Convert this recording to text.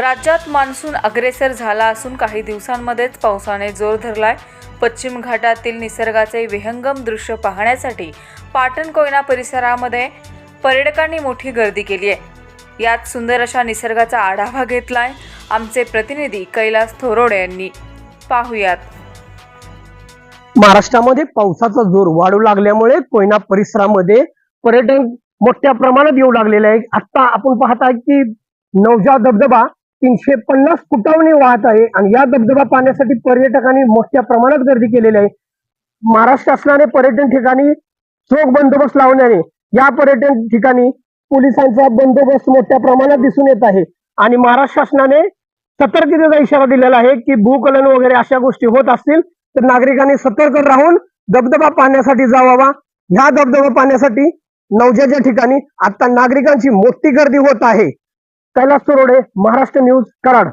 राज्यात मान्सून अग्रेसर झाला असून काही दिवसांमध्येच पावसाने जोर धरलाय. पश्चिम घाटातील निसर्गाचे विहंगम दृश्य पाहण्यासाठी पाटण कोयना परिसरामध्ये पर्यटकांनी मोठी गर्दी केली आहे. यात सुंदर अशा निसर्गाचा आढावा घेतलाय आमचे प्रतिनिधी कैलास थोरोडे यांनी. पाहुयात. महाराष्ट्रामध्ये पावसाचा जोर वाढू लागल्यामुळे कोयना परिसरामध्ये पर्यटन मोठ्या प्रमाणात येऊ लागलेलं आहे. आता आपण पाहत आहे की नवजा धबधबा तीनशे पन्नास फुटावणी वाहत आहे आणि या धबधबा पाहण्यासाठी पर्यटकांनी मोठ्या प्रमाणात गर्दी केलेली आहे. महाराष्ट्र शासनाने पर्यटन ठिकाणी चोख बंदोबस्त लावण्याने या पर्यटन ठिकाणी पोलिसांचा बंदोबस्त मोठ्या प्रमाणात दिसून येत आहे. आणि महाराष्ट्र शासनाने सतर्कतेचा इशारा दिलेला आहे की भूकलन वगैरे अशा गोष्टी होत असतील तर नागरिकांनी सतर्क राहून धबधबा पाहण्यासाठी जावावा. ह्या धबधबा पाहण्यासाठी नवजाच्या ठिकाणी आता नागरिकांची मोठी गर्दी होत आहे. कैलास सुरोडे महाराष्ट्र न्यूज कराड.